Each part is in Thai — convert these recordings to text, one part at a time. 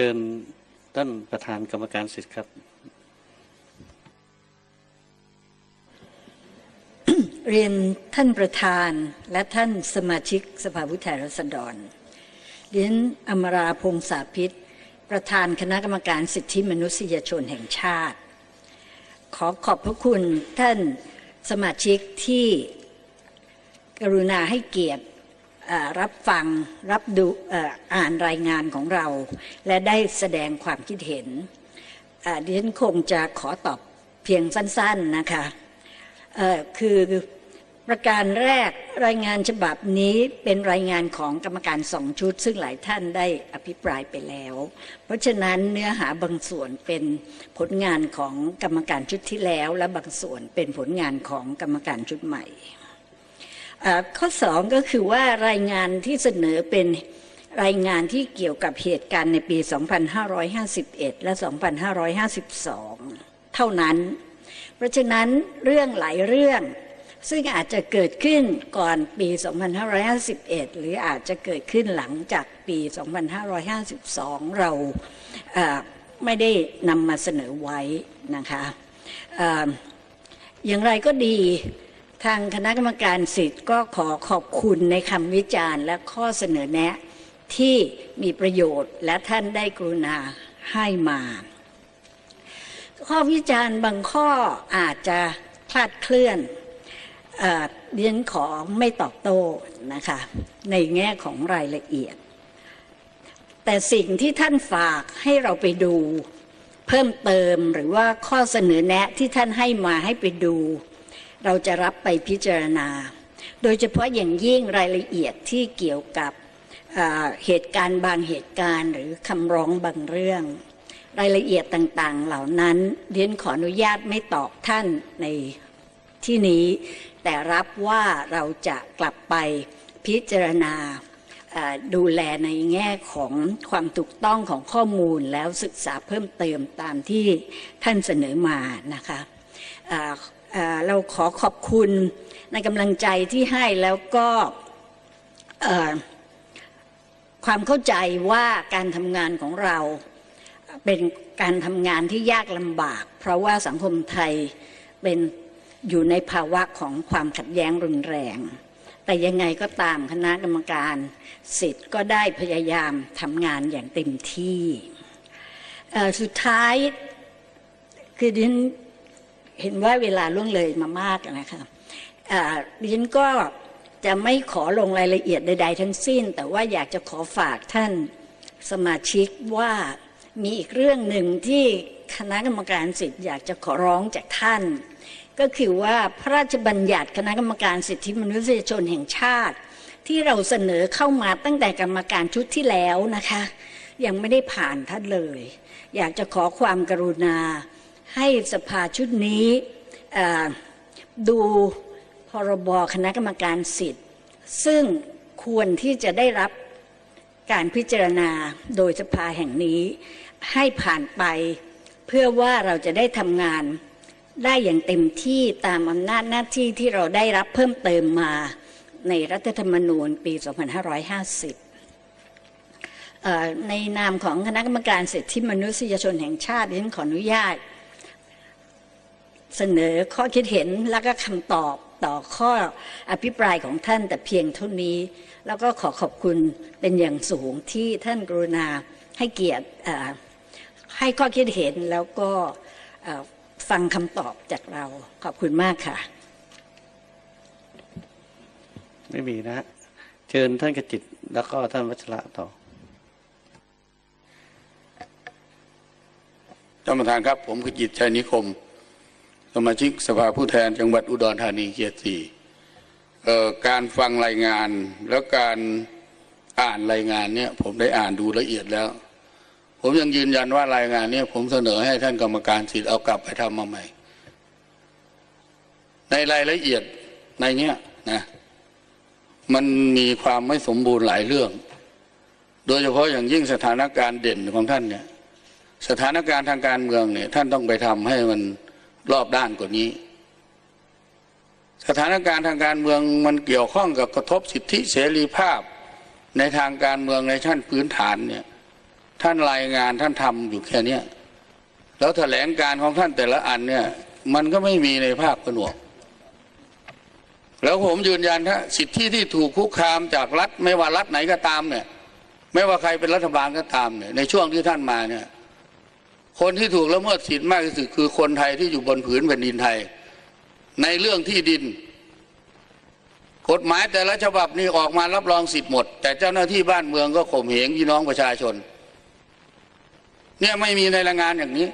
ชิญท่านประธานกรรมการสิทธิ์ครับ เรียนท่านประธานและท่านสมาชิกสภาผู้แทนราษฎรเรียนอมราพงษาพิษ ประธานคณะกรรมการสิทธิมนุษยชนแห่งชาติ ขอขอบพระคุณท่านสมาชิกที่กรุณาให้เกียรติ รับฟังรับดูอ่านรายงานของเรา และได้แสดงความคิดเห็นดิฉันคงจะขอตอบเพียงสั้นๆนะคะคือประการแรกรายงานฉบับนี้เป็นรายงานของกรรมการสองชุด ซึ่งหลายท่านได้อภิปรายไปแล้ว เพราะฉะนั้นเนื้อหาบางส่วนเป็นผลงานของกรรมการชุดที่แล้ว และบางส่วนเป็นผลงานของกรรมการชุดใหม่ ข้อสองก็คือว่ารายงานที่เสนอเป็นรายงานที่เกี่ยวกับเหตุการณ์ในปี 2551 และ 2552 เท่านั้น เพราะฉะนั้นเรื่องหลายเรื่อง ซึ่งอาจจะเกิดขึ้นก่อนปี 2551 หรืออาจจะเกิดขึ้นหลังจากปี 2552 เราไม่ได้นำมาเสนอไว้นะคะออย่างไรก็ดี ทางคณะกรรมการสิทธิ์ก็ขอขอบคุณในคำวิจารณ์และข้อเสนอแนะ ที่มีประโยชน์และท่านได้กรุณาให้มา ข้อวิจารณ์บางข้ออาจจะคลาดเคลื่อนเอ่อเรียนขอไม่ตอบโต้นะคะ ในแง่ของรายละเอียด แต่สิ่งที่ท่านฝากให้เราไปดู เพิ่มเติมหรือว่าข้อเสนอแนะที่ท่านให้มาให้ไปดู เราจะรับไปพิจารณา โดยเฉพาะอย่างยิ่งรายละเอียดที่เกี่ยวกับเหตุการณ์บางเหตุการณ์หรือคำร้องบางเรื่อง รายละเอียดต่างๆ เหล่านั้นเรียนขออนุญาตไม่ตอบท่านในที่นี้ แต่รับว่าเราจะกลับไปพิจารณาดูแลในแง่ของความถูกต้องของข้อมูลแล้วศึกษาเพิ่มเติมตามที่ท่านเสนอมานะคะ เราขอขอบคุณในกำลังใจที่ให้แล้วก็ความเข้าใจว่าการทำงานของเราเป็นการทำงานที่ยากลำบาก เพราะว่าสังคมไทยเป็นอยู่ในภาวะของความขัดแย้งรุนแรง แต่ยังไงก็ตามคณะกรรมการสิทธิ์ก็ได้พยายามทำงานอย่างเต็มที่ สุดท้ายคือดิฉัน เห็นว่าเวลาล่วงเลยมามากนะคะดิฉันก็จะไม่ขอลงรายละเอียดใด ๆ ทั้งสิ้น แต่ว่าอยากจะขอฝากท่านสมาชิกว่ามีอีกเรื่องหนึ่งที่คณะกรรมการสิทธิ์อยากจะขอร้องจากท่าน ก็คือว่าพระราชบัญญัติคณะกรรมการสิทธิมนุษยชนแห่งชาติ ที่เราเสนอเข้ามาตั้งแต่กรรมการชุดที่แล้วนะคะ ยังไม่ได้ผ่านท่านเลย อยากจะขอความกรุณา ให้สภาชุดนี้ดูพรบคณะกรรมการสิทธิ์ ซึ่งควรที่จะได้รับการพิจารณาโดยสภาแห่งนี้ ให้ผ่านไป เพื่อว่าเราจะได้ทำงานได้อย่างเต็มที่ตามอำนาจหน้าที่ที่เราได้รับเพิ่มเติมมาในรัฐธรรมนูญปี 2550 ในนามของคณะกรรมการสิทธิมนุษยชนแห่งชาติดิฉันขออนุญาต เสนอข้อคิดเห็นและก็คำตอบต่อข้ออภิปรายของท่านแต่เพียงเท่านี้ แล้วก็ขอขอบคุณเป็นอย่างสูงที่ท่านกรุณาให้เกียรติเอ่อให้ข้อคิดเห็นแล้วก็เอ่อฟังคำตอบจากเราขอบคุณมากค่ะ ไม่มีนะฮะเชิญท่านกจิตแล้วก็ท่านวัชระต่อท่านประธานครับ ผมขจิตชัยนิคม สมาชิกสภาผู้แทนจังหวัดอุดรธานีเขตสี่เอ่อการฟังรายงานแล้วการอ่านรายงานเนี่ยผมได้อ่านดูละเอียดแล้ว ผมยังยืนยันว่ารายงานเนี่ยผมเสนอให้ท่านกรรมการสิทธิ์เอากลับไปทำมาใหม่ ในรายละเอียดในเนี้ยนะมันมีความไม่สมบูรณ์หลายเรื่อง โดยเฉพาะอย่างยิ่งสถานการณ์เด่นของท่านเนี่ยสถานการณ์ทางการเมืองเนี่ยท่านต้องไปทำให้มัน รอบด้านกว่านี้ สถานการณ์ทางการเมืองมันเกี่ยวข้องกับกระทบสิทธิเสรีภาพในทางการเมืองในชั้นพื้นฐานเนี่ยท่านรายงานท่านทำอยู่แค่เนี้ยแล้วแถลงการของท่านแต่ละอันเนี่ยมันก็ไม่มีในภาคผนวก แล้วผมยืนยันถ้าสิทธิที่ถูกคุกคามจากรัฐ ไม่ว่ารัฐไหนก็ตามเนี่ย ไม่ว่าใครเป็นรัฐบาลก็ตามเนี่ยในช่วงที่ท่านมาเนี่ย คนที่ถูกละเมิดสิทธิ์มากที่สุดคือคนไทยที่อยู่บนผืนแผ่นดินไทย ในเรื่องที่ดิน กฎหมายแต่ละฉบับนี่ออกมารับรองสิทธิ์หมด แต่เจ้าหน้าที่บ้านเมืองก็ข่มเหงพี่น้องประชาชน เนี่ยไม่มีในรายงานอย่างนี้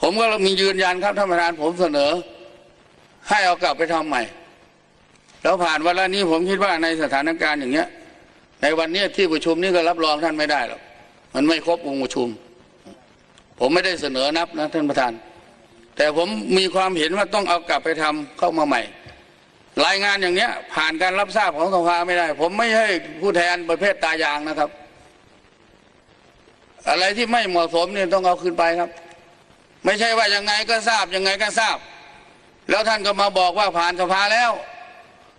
ผมก็มียืนยันครับท่านประธานผมเสนอ ให้เอากลับไปทำใหม่ แล้วผ่านวันละนี้ผมคิดว่าในสถานการณ์อย่างเงี้ย ในวันนี้ที่ประชุมนี้ก็รับรองท่านไม่ได้หรอกมันไม่ครบองค์ประชุม ผมไม่ได้เสนอนับนะท่านประธาน แต่ผมมีความเห็นว่าต้องเอากลับไปทำเข้ามาใหม่ รายงานอย่างเนี้ย ผ่านการรับทราบของสภาไม่ได้ ผมไม่ใช่ผู้แทนประเภทตายางนะครับ อะไรที่ไม่เหมาะสมเนี่ยต้องเอาคืนไปครับ ไม่ใช่ว่ายังไงก็ทราบยังไงก็ทราบ แล้วท่านก็มาบอกว่าผ่านสภาแล้ว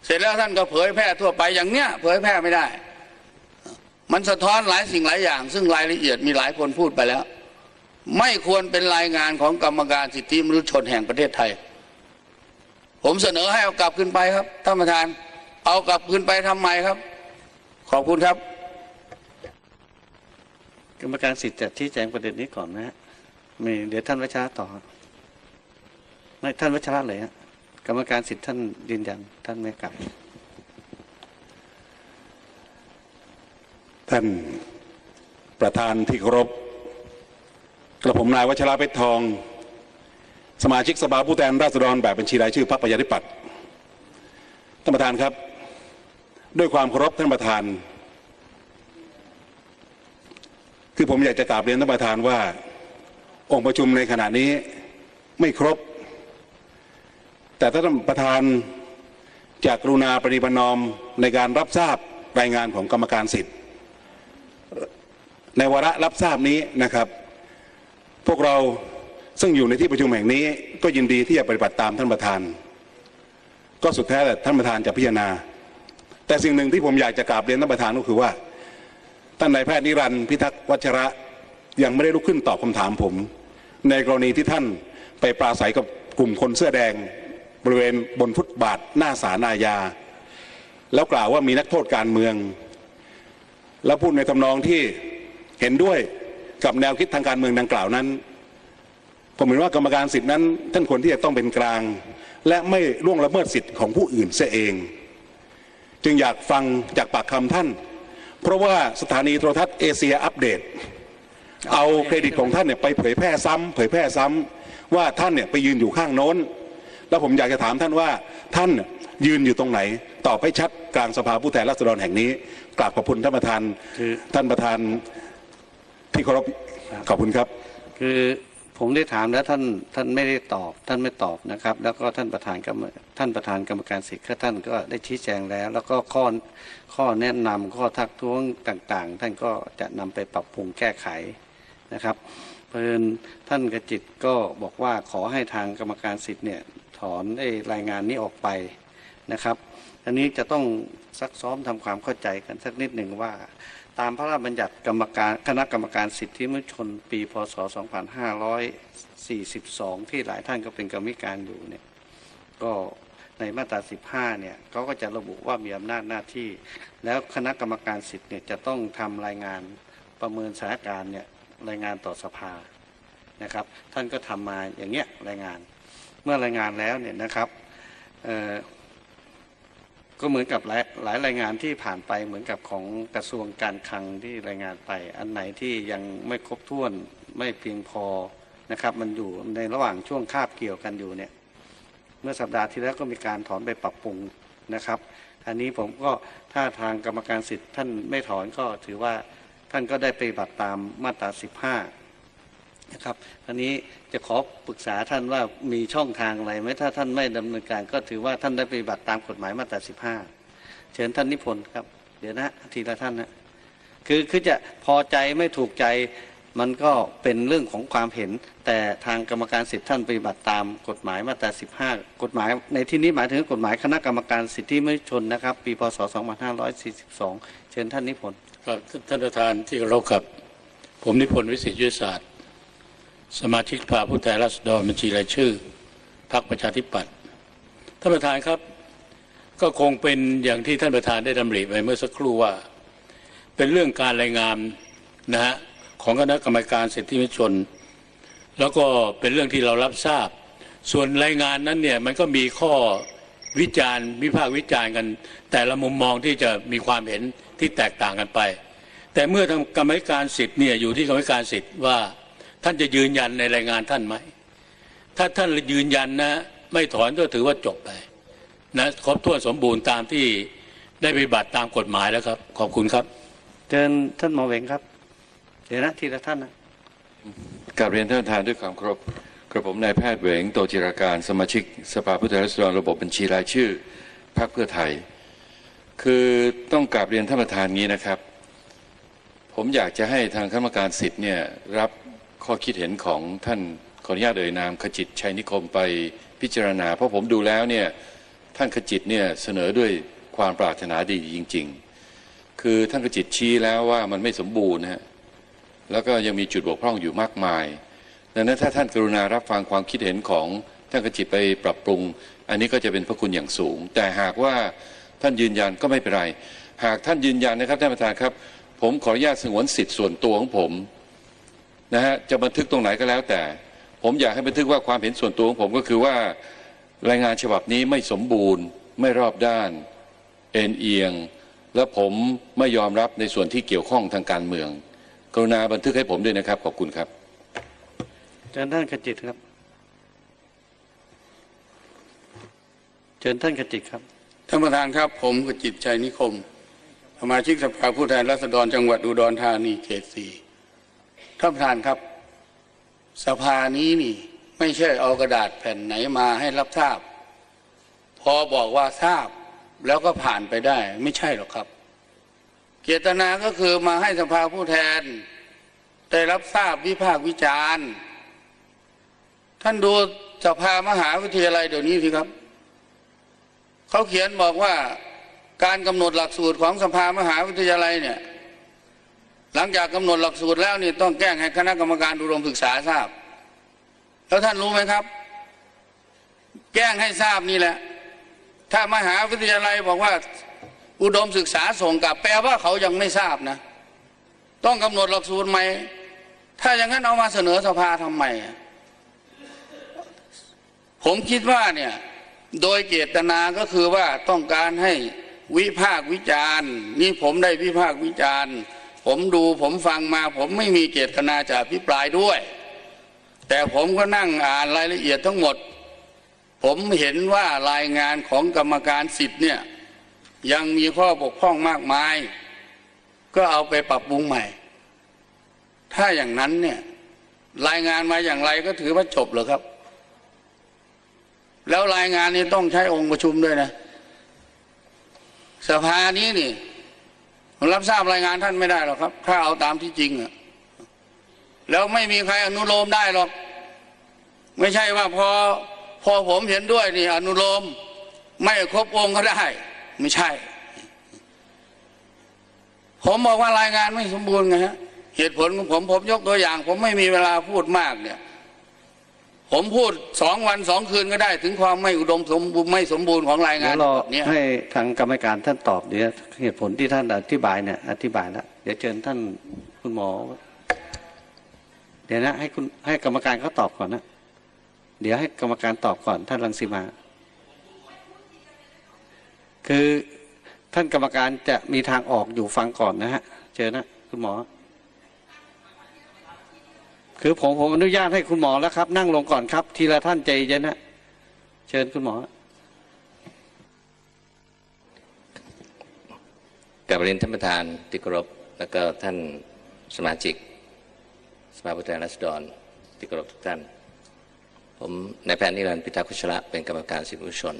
เสร็จแล้วท่านก็เผยแพร่ทั่วไปอย่างเนี้ย เผยแพร่ไม่ได้ มันสะท้อนหลายสิ่งหลายอย่าง ซึ่งรายละเอียดมีหลายคนพูดไปแล้ว ไม่ควรเป็นรายงานของกรรมการสิทธิมนุษยชนแห่งประเทศไทย ผมเสนอให้เอากลับขึ้นไปครับท่านประธาน เอากลับขึ้นไปทำไมครับ ขอบคุณครับกรรมการสิทธิ์จะชี้แจงประเด็นนี้ก่อนนะฮะมีเดี๋ยวท่านวัชระต่อไม่ท่านวัชระเลยฮะกรรมการสิทธิ์ท่านยืนยันท่านไม่กลับ ท่านประธานที่เคารพ กระผมนายวัชระเพชรทอง สมาชิกสภาผู้แทนราษฎรแบบบัญชีรายชื่อพรรคประชาธิปัตย์ท่านประธานครับ ด้วยความเคารพท่านประธาน คือผมอยากจะกราบเรียนท่านประธานว่า องค์ประชุมในขณะนี้ไม่ครบ แต่ท่านประธานจากกรุณาปฏิบัตินอมในการรับทราบรายงานของกรรมการสิทธิ์ ในวาระรับทราบนี้นะครับ พวกเราซึ่งอยู่ในที่ประชุมแห่งนี้ ก็ยินดีที่จะปฏิบัติตามท่านประธาน ก็สุดแท้แต่ท่านประธานจะพิจารณา แต่สิ่งหนึ่งที่ผมอยากจะกราบเรียนท่านประธานก็คือว่าท่านนายแพทย์นิรันดร์พิทักษ์วัชระยังไม่ได้ลุกขึ้นตอบคำถามผม ในกรณีที่ท่านไปปราศัยกับกลุ่มคนเสื้อแดง บริเวณบนฟุตบาทหน้าศาลอาญาแล้วกล่าวว่ามีนักโทษการเมือง แล้วพูดในทำนองที่เห็นด้วย กับแนวคิดทางการเมืองดังกล่าวนั้น ผมเห็นว่ากรรมการสิทธินั้น ท่านควรที่จะต้องเป็นกลาง และไม่ล่วงละเมิดสิทธิ์ของผู้อื่นเสียเอง จึงอยากฟังจากปากคำท่าน เพราะว่าสถานีโทรทัศน์เอเชียอัปเดต เอาเครดิตของท่านเนี่ยไปเผยแพร่ซ้ำเผยแพร่ซ้ำว่าท่านเนี่ยไปยืนอยู่ข้างโน้น แล้วผมอยากจะถามท่านว่าท่านเนี่ยยืนอยู่ตรงไหน ตอบให้ชัดกลางสภาผู้แทนราษฎรแห่งนี้กราบขอบคุณท่านประธานคือท่านประธาน ที่เคารพขอบคุณครับ คือผมได้ถามแล้วท่านท่านไม่ได้ตอบ ท่านไม่ตอบนะครับ แล้วก็ท่านประธานกรรมท่านประธานกรรมการสิทธิ์ท่านก็ได้ชี้แจงแล้ว แล้วก็ข้อข้อแนะนำข้อทักท้วงต่างๆ ท่านก็จะนำไปปรับปรุงแก้ไขนะครับเพราะฉะนั้นท่านกระจิตก็บอกว่าขอให้ทางกรรมการสิทธิ์เนี่ยถอนไอ้รายงานนี้ออกไปนะครับอันนี้จะต้องซักซ้อมทำความเข้าใจกันสักนิดหนึ่งว่า ตามพระราชบัญญัติกรรมการคณะกรรมการสิทธิมนุษยชน ปีพศ 2542 ที่หลายท่านก็เป็นกรรมการอยู่เนี่ยก็ในมาตรา 15 เนี่ยเขาก็จะระบุว่ามีอำนาจหน้าที่ แล้วคณะกรรมการสิทธิ์เนี่ยจะต้องทำรายงานประเมินสถานการณ์เนี่ยรายงานต่อสภานะครับ ท่านก็ทำมาอย่างเงี้ยรายงาน เมื่อรายงานแล้วเนี่ยนะครับ ก็เหมือนกับหลายหลายรายงานที่ผ่านไปเหมือนกับของกระทรวงการคลังที่รายงานไป อันไหนที่ยังไม่ครบถ้วนไม่เพียงพอนะครับ มันอยู่ในระหว่างช่วงคาบเกี่ยวกันอยู่เนี่ยเมื่อสัปดาห์ที่แล้วก็มีการถอนไปปรับปรุงนะครับ อันนี้ผมก็ถ้าทางกรรมการสิทธิ์ท่านไม่ถอนก็ถือว่าท่านก็ได้ไปบัติตามมาตรา 15 นะครับอันนี้จะขอปรึกษาท่านว่ามีช่องทางอะไรไหมถ้าท่านไม่ดำเนินการ ก็ถือว่าท่านได้ปฏิบัติตามกฎหมายมาตรา15เชิญท่านนิพนธ์ครับ เดี๋ยวนะทีละท่านนะคือคือจะพอใจไม่ถูกใจมันก็เป็นเรื่องของความเห็น แต่ทางกรรมการสิทธิท่านปฏิบัติตามกฎหมายมาตรา 15 กฎหมาย ในที่นี้หมายถึงกฎหมายคณะกรรมการสิทธิมนุษยชนนะครับ ปีพศ 2542 เชิญท่านนิพนธ์ครับท่านประธานที่เคารพครับ ผมนิพนธ์วิสิทธิยุทธศาสตร์ สมาชิกสภาผู้แทนราษฎรบัญชีรายชื่อพรรคประชาธิปัตย์ท่านประธานครับ ก็คงเป็นอย่างที่ท่านประธานได้ดำริไปเมื่อสักครู่ว่า เป็นเรื่องการรายงานนะฮะของคณะกรรมการสิทธิมนุษยชน แล้วก็เป็นเรื่องที่เรารับทราบ ส่วนรายงานนั้นเนี่ยมันก็มีข้อวิจารณ์วิพากษ์วิจารณ์กัน แต่ละมุมมองที่จะมีความเห็นที่แตกต่างกันไป แต่เมื่อทางกรรมการสิทธิ์เนี่ยอยู่ที่กรรมการสิทธิ์ว่า ท่านจะยืนยันในรายงานท่านไหม ถ้าท่านยืนยันนะไม่ถอนก็ถือว่าจบไปนะครบถ้วนสมบูรณ์ตามที่ได้ปฏิบัติตามกฎหมายแล้วครับ ขอบคุณครับเชิญท่านหมอเหวงครับ เดี๋ยวนะทีละท่านนะกราบเรียนท่านประธานด้วยความเคารพกระผมนายแพทย์เหวงโตจิราการสมาชิก สภาผู้แทนราษฎรระบบบัญชีรายชื่อพรรคเพื่อไทย คือต้องกราบเรียนท่านประธานงี้นะครับ ผมอยากจะให้ทางคณะกรรมการสิทธิ์เนี่ยรับ ข้อคิดเห็นของท่านขออนุญาตเอ่ยนามขจิตชัยนิคมไปพิจารณา เพราะผมดูแล้วเนี่ยท่านขจิตเนี่ยเสนอด้วยความปรารถนาดีจริง ๆ คือท่านขจิตชี้แล้วว่ามันไม่สมบูรณ์นะฮะแล้วก็ยังมีจุดบกพร่องอยู่มากมายดังนั้นถ้าท่านกรุณารับฟังความคิดเห็นของท่านกจิตไปปรับปรุง อันนี้ก็จะเป็นพระคุณอย่างสูง แต่หากว่าท่านยืนยันก็ไม่เป็นไร หากท่านยืนยันนะครับท่านประธานครับ ผมขออนุญาตสงวนสิทธิ์ส่วนตัวของผม นะฮะจะบันทึกตรงไหนก็แล้วแต่ ผมอยากให้บันทึกว่าความเห็นส่วนตัวของผมก็คือว่ารายงานฉบับนี้ไม่สมบูรณ์ ไม่รอบด้าน เอ็นเอียง และผมไม่ยอมรับในส่วนที่เกี่ยวข้องทางการเมือง กรุณาบันทึกให้ผมด้วยนะครับ ขอบคุณครับเชิญท่านขจิตครับ เชิญท่านขจิตครับ ท่านประธานครับ ผมกจิตชัยนิคม สมาชิกสภาผู้แทนราษฎรจังหวัดอุดรธานีเขตสี่ ท่านประธานครับ สภานี้นี่ ไม่ใช่เอากระดาษแผ่นไหนมาให้รับทราบ พอบอกว่าทราบแล้วก็ผ่านไปได้ ไม่ใช่หรอกครับ เจตนาก็คือมาให้สภาผู้แทน ได้รับทราบวิพากษ์วิจารณ์ท่านดูสภามหาวิทยาลัยเดี๋ยวนี้สิครับ เขาเขียนบอกว่าการกำหนดหลักสูตรของสภามหาวิทยาลัยเนี่ย หลังจากกำหนดหลักสูตรแล้วนี่ต้องแจ้งให้คณะกรรมการอุดมศึกษาทราบ แล้วท่านรู้ไหมครับ แจ้งให้ทราบนี่แหละ ถ้ามหาวิทยาลัยบอกว่าอุดมศึกษาส่งกลับแปลว่าเขายังไม่ทราบนะ ต้องกำหนดหลักสูตรใหม่ถ้าอย่างนั้นเอามาเสนอสภาทำไมผมคิดว่าเนี่ยโดยเจตนาก็คือว่าต้องการให้วิพากษ์วิจารณ์ นี่ผมได้วิพากษ์วิจารณ์ ผมดูผมฟังมา ผมไม่มีเจตนาจะอภิปรายด้วย แต่ผมก็นั่งอ่านรายละเอียดทั้งหมด ผมเห็นว่ารายงานของกรรมการสิทธิ์เนี่ยยังมีข้อบกพร่องมากมาย ก็เอาไปปรับปรุงใหม่ ถ้าอย่างนั้นเนี่ยรายงานมาอย่างไรก็ถือว่าจบเหรอครับ แล้วรายงานนี้ต้องใช้องค์ประชุมด้วยนะ สภานี้นี่ รับทราบรายงานท่านไม่ได้หรอกครับ ถ้าเอาตามที่จริงอะแล้วไม่มีใครอนุโลมได้หรอก ไม่ใช่ว่าพอพอผมเห็นด้วยนี่ อนุโลม ไม่ครบองค์ก็ได้ ไม่ใช่ ผมบอกว่ารายงานไม่สมบูรณ์ไงฮะเหตุผลของผมผมยกตัวอย่าง ผมไม่มีเวลาพูดมากเนี่ย ผมพูดสองวันสองคืนก็ได้ ถึงความไม่อุดมสมบูรณ์ไม่สมบูรณ์ของรายงาเดี๋ยนวรอแบบเนี้ยให้ทางกรรมการท่านตอบเดี๋ยวเหตุผลที่ท่านอธิบายเนี่ยอธิบายแล้วเดี๋ยวเชิญท่านคุณหมอ เดี๋ยวนะให้คุณให้กรรมการเขาตอบก่อนนะเดี๋ยวให้กรรมการตอบก่อนท่านรังสีมา คือท่านกรรมการจะมีทางออกอยู่ฟังก่อนนะฮะเชิญนะคุณหมอ คือผมผมอนุญาตให้คุณหมอแล้วครับ นั่งลงก่อนครับ ทีละท่านใจเย็นนะเชิญคุณหมอกับเรียนท่านประธานที่เคารพแล้วก็ท่านสมาชิก สภาผู้แทนราษฎรที่เคารพทุกท่าน ผมนายแพทย์นิรันดร์พิทักษ์คุชระเป็นกรรมการสิทธิมนุษยชน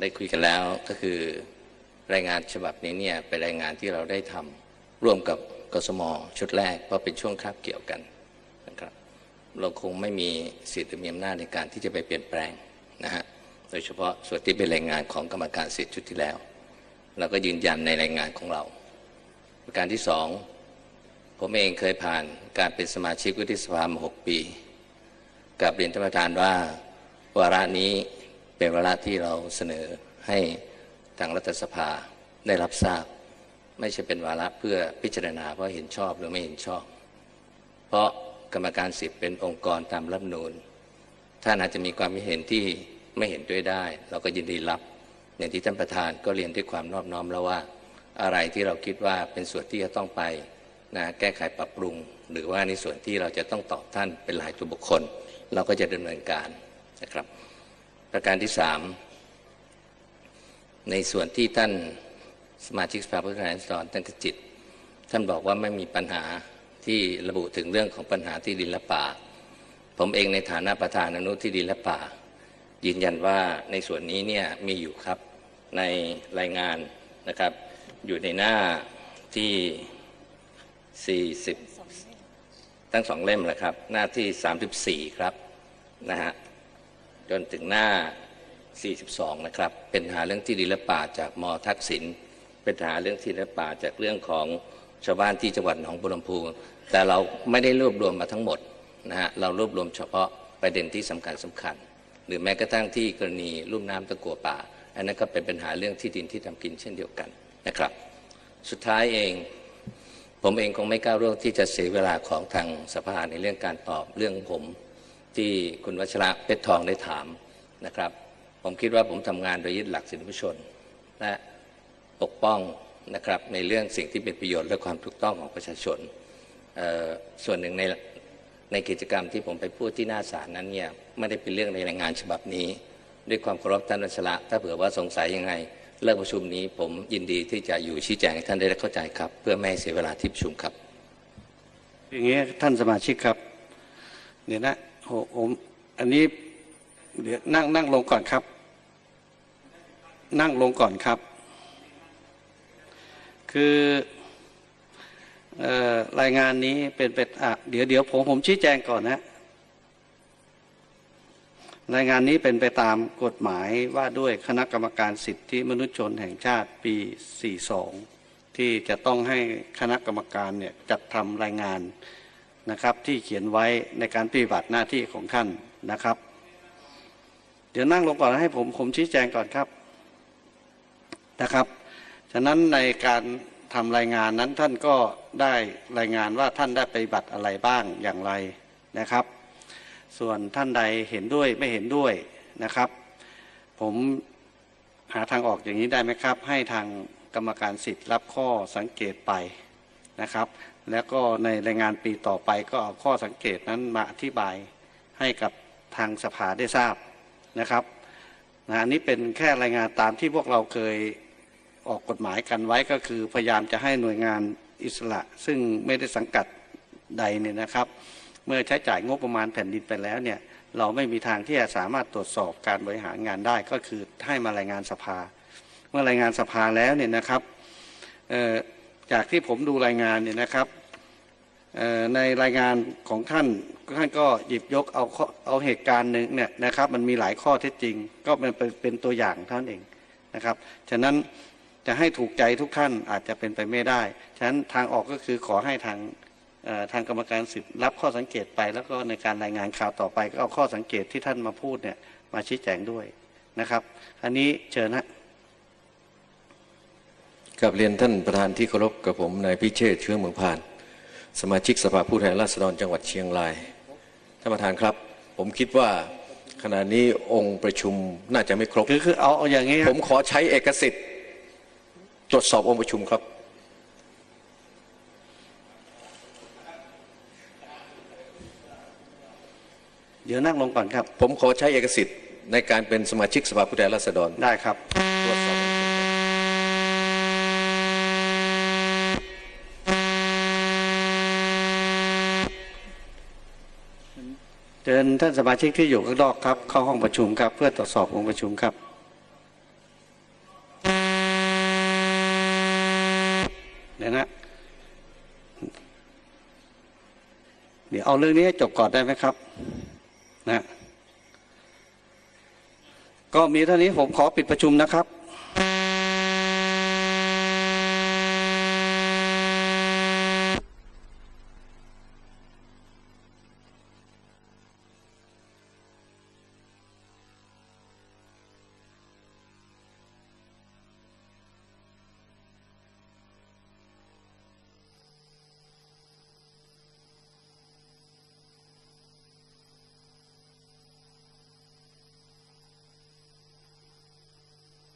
ได้คุยกันแล้วก็คือรายงานฉบับนี้เนี่ยเป็นรายงานที่เราได้ทำร่วมกับ กสมชุดแรกเพราะเป็นช่วงคาบเกี่ยวกันนะครับ เราคงไม่มีสิทธิ์หรือมีอำนาจในการที่จะไปเปลี่ยนแปลงนะฮะโดยเฉพาะส่วนที่เป็นรายงานของกรรมการสิทธิ์ชุดที่แล้ว เราก็ยืนยันในรายงานของเรา ประการที่สองผมเองเคยผ่านการเป็นสมาชิกวุฒิสภามาหกปีกับเรียนท่านประธานว่าวาระนี้เป็นวาระที่เราเสนอให้ทางรัฐสภาได้รับทราบ ไม่ใช่เป็นวาระเพื่อพิจารณาว่าเห็นชอบหรือไม่เห็นชอบ เพราะกรรมการสิบเป็นองค์กรตามรัฐนูญท่านอาจจะมีความเห็นที่ไม่เห็นด้วยได้ เราก็ยินดีรับอย่างที่ท่านประธานก็เรียนด้วยความนอบน้อมแล้วว่า อะไรที่เราคิดว่าเป็นส่วนที่จะต้องไปนะแก้ไขปรับปรุง หรือว่าในส่วนที่เราจะต้องตอบท่านเป็นรายตัวบุคคล เราก็จะดำเนินการนะครับ ประการที่สามในส่วนที่ท่าน สมาชิกสภาผู้แทนราษฎรท่านกจิต ท่านบอกว่าไม่มีปัญหาที่ระบุถึงเรื่องของปัญหาที่ดินและป่า ผมเองในฐานะประธานอนุที่ดินและป่า ยืนยันว่าในส่วนนี้เนี่ยมีอยู่ครับในรายงานนะครับ อยู่ในหน้าที่ 40 ทั้งสองเล่มแหละครับ หน้าที่ 34 ครับนะฮะจนถึงหน้า 42 นะครับ เป็นหาเรื่องที่ดินและป่าจากมทักษิณ เป็นปัญหาเรื่องที่ดินแลป่าจากเรื่องของชาวบ้านที่จังหวัดหนองบัวลำพูแต่เราไม่ได้รวบรวมมาทั้งหมดนะฮะเรารวบรวมเฉพาะประเด็นที่สำคัญสำคัญ หรือแม้กระทั่งที่กรณีลุ่มน้ำตะกัวป่า อันนั้นก็เป็นปัญหาเรื่องที่ดินที่ทำกินเช่นเดียวกันนะครับ สุดท้ายเองผมเองคงไม่กล้าร่วงที่จะเสียเวลาของทางสภาในเรื่องการตอบเรื่องผมที่คุณวัชระเพชรทองได้ถามนะครับ ผมคิดว่าผมทำงานโดยยึดหลักสิทธิมนุษยชน และ ปกป้องนะครับในเรื่องสิ่งที่เป็นประโยชน์และความถูกต้องของประชาชน ส่วนหนึ่งในในกิจกรรมที่ผมไปพูดที่หน้าศาลนั้นเนี่ยไม่ได้เป็นเรื่องในรายงานฉบับนี้ ด้วยความเคารพท่านวัชระถ้าเผื่อว่าสงสัยยังไงเลิกประชุมนี้ผมยินดีที่จะอยู่ชี้แจงให้ท่านได้เข้าใจครับ เพื่อไม่ให้เสียเวลาที่ประชุมครับ อย่างนี้ท่านสมาชิกครับเดี๋ยวนะโหผมอันนี้เดี๋ยวนั่งนั่งลงก่อนครับ นั่งลงก่อนครับ คืออรายงานนี้เป็นเป็นอะเดี๋ยวเดี๋ยวผมผมชี้แจงก่อนนะ รายงานนี้เป็นไปตามกฎหมายว่าด้วยคณะกรรมการสิทธิมนุษยชนแห่งชาติปี 42 ที่จะต้องให้คณะกรรมการเนี่ยจัดทำรายงานนะครับ ที่เขียนไว้ในการปฏิบัติหน้าที่ของท่านนะครับ เดี๋ยวนั่งลงก่อนให้ผมผมชี้แจงก่อนครับนะครับ ฉะนั้นในการทำรายงานนั้นท่านก็ได้รายงานว่าท่านได้ปฏิบัติอะไรบ้างอย่างไรนะครับ ส่วนท่านใดเห็นด้วยไม่เห็นด้วยนะครับ ผมหาทางออกอย่างนี้ได้ไหมครับ ให้ทางกรรมการสิทธิ์รับข้อสังเกตไปนะครับ แล้วก็ในรายงานปีต่อไปก็เอาข้อสังเกตนั้นมาอธิบายให้กับทางสภาได้ทราบนะครับนะอันนี้เป็นแค่รายงานตามที่พวกเราเคย ออกกฎหมายกันไว้ก็คือพยายามจะให้หน่วยงานอิสระ ซึ่งไม่ได้สังกัดใดเนี่ยนะครับ เมื่อใช้จ่ายงบประมาณแผ่นดินไปแล้วเนี่ยเราไม่มีทางที่จะสามารถตรวจสอบการบริหารงานได้ก็คือให้มารายงานสภา เมื่อรายงานสภาแล้วเนี่ยนะครับจากที่ผมดูรายงานเนี่ยนะครับในรายงานของท่านท่านก็หยิบยกเอาเอาเหตุการณ์หนึ่งเนี่ยนะครับมันมีหลายข้อเท็จจริง ก็เป็นเป็นเป็นตัวอย่างเท่านั้นเองนะครับฉะนั้น จะให้ถูกใจทุกท่านอาจจะเป็นไปไม่ได้ ฉะนั้นทางออกก็คือขอให้ทางเอ่อทางกรรมการสิทธิ์รับข้อสังเกตไปแล้วก็ในการรายงานข่าวต่อไปก็เอาข้อสังเกตที่ท่านมาพูดเนี่ยมาชี้แจงด้วยนะครับ อันนี้เชิญฮะกับเรียนท่านประธานที่เคารพกับผมนายพิเชษฐ์เชื้อเมืองพาน สมาชิกสภาผู้แทนราษฎรจังหวัดเชียงรายท่านประธานครับ ผมคิดว่าขณะนี้องค์ประชุมน่าจะไม่ครบคือคือเอาเอาอย่างนี้คผรับมขอใช้เอกสิทธิ์ ตรวจสอบองค์ประชุมครับเดี๋ยวนั่งลงก่อนครับ ผมขอใช้เอกสิทธิ์ในการเป็นสมาชิกสภาผู้แทนราษฎรได้ครับตรวจสอบองค์ประชุมเชิญท่านสมาชิกที่อยู่ข้างนอกครับ เข้าห้องประชุมครับ เพื่อตรวจสอบองค์ประชุมครับ เดี๋ยวนะเดี๋ยวเอาเรื่องนี้ให้จบก่อนได้ไหมครับ นะ ก็มีเท่านี้ผมขอปิดประชุมนะครับ